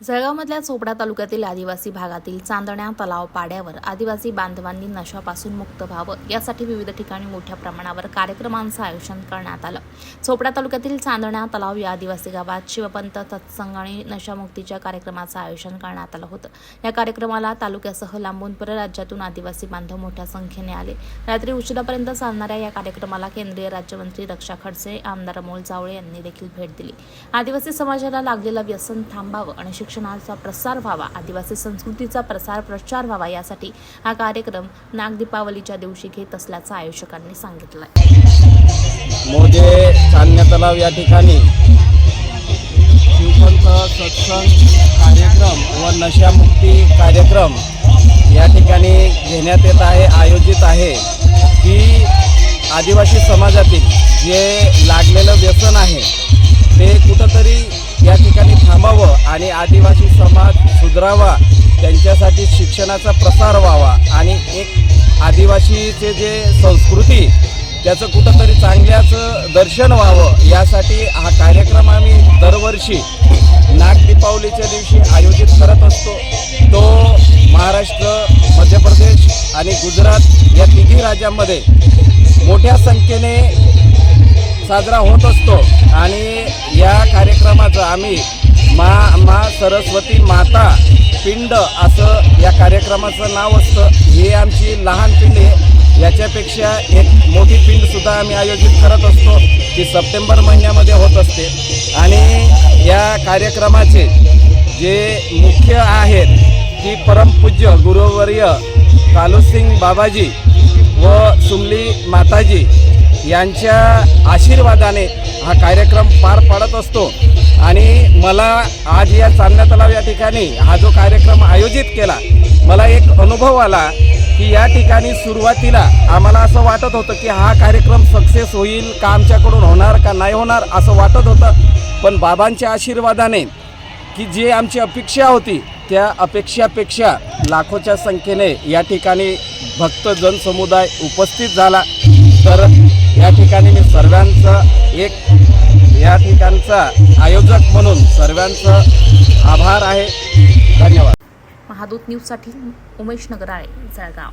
जळगावमधल्या चोपडा तालुक्यातील आदिवासी भागातील चांदण्या तलाव पाड्यावर आदिवासी बांधवांनी नशापासून मुक्त व्हावं यासाठी विविध ठिकाणी मोठ्या प्रमाणावर कार्यक्रमांचं आयोजन करण्यात आलं. चोपडा तालुक्यातील चांदण्या तलाव या आदिवासी गावात शिवपंत तत्संग आणि नशामुक्तीच्या कार्यक्रमाचं आयोजन करण्यात आलं होतं. या कार्यक्रमाला तालुक्यासह लांबून परराज्यातून आदिवासी बांधव मोठ्या संख्येने आले. रात्री उशिरापर्यंत चालणाऱ्या या कार्यक्रमाला केंद्रीय राज्यमंत्री रक्षा खडसे आमदार अमोल जावळे यांनी देखील भेट दिली. आदिवासी समाजाला लागलेलं व्यसन थांबावं आणि शिक्षणाचा प्रसार व्हावा आदिवासी संस्कृतीचा प्रसार प्रचार व्हावा यासाठी हा कार्यक्रम नागदीपावलीच्या दिवशी घेत असल्याचं आयोजकांनी सांगितलं मोजे चांदण्या तलाव या ठिकाणी. शिवपंथ सत्संग कार्यक्रम व नशामुक्ती कार्यक्रम या ठिकाणी घेण्यात येत आहे आयोजित आहे. की आदिवासी समाजातील जे लागलेलं व्यसन आहे ते कुठंतरी आणि आदिवासी समाज सुधरावा त्यांच्यासाठी शिक्षणाचा प्रसार व्हावा आणि एक आदिवासीचे जे संस्कृती त्याचं कुठंतरी चांगल्याच दर्शन व्हावं यासाठी हा कार्यक्रम आम्ही दरवर्षी नाग दीपावलीच्या दिवशी आयोजित करत असतो. तो महाराष्ट्र मध्य प्रदेश आणि गुजरात या तिन्ही राज्यांमध्ये मोठ्या संख्येने साजरा होत असतो. आणि या कार्यक्रमाचं आम्ही मा मा सरस्वती माता पिंड असं या कार्यक्रमाचं नाव असतं. हे आमची लहान पिंड आहे. याच्यापेक्षा एक मोठी पिंडसुद्धा आम्ही आयोजित करत असतो ती सप्टेंबर महिन्यामध्ये होत असते. आणि या कार्यक्रमाचे जे मुख्य आहेत की परमपूज्य गुरुवर्य कालूसिंग बाबाजी व सुमली माताजी यांच्या आशीर्वादाने हा कार्यक्रम पार पाडत असतो. आणि मला आज या चांदण्या तलाव या ठिकाणी हा जो कार्यक्रम आयोजित केला मला एक अनुभव आला की या ठिकाणी सुरुवातीला आम्हाला असं वाटत होतं की हा कार्यक्रम सक्सेस होईल का आमच्याकडून होणार का नाही होणार असं वाटत होतं. पण बाबांच्या आशीर्वादाने की जी आमची अपेक्षा होती त्या अपेक्षापेक्षा लाखोच्या संख्येने या ठिकाणी भक्त जनसमुदाय उपस्थित झाला. तर या ठिकाणी मी सर्वांचं एक या ठिकाणचा आयोजक म्हणून सर्वांचं आभार आहे. धन्यवाद. महादूत न्यूजसाठी उमेश नगराळे जळगाव.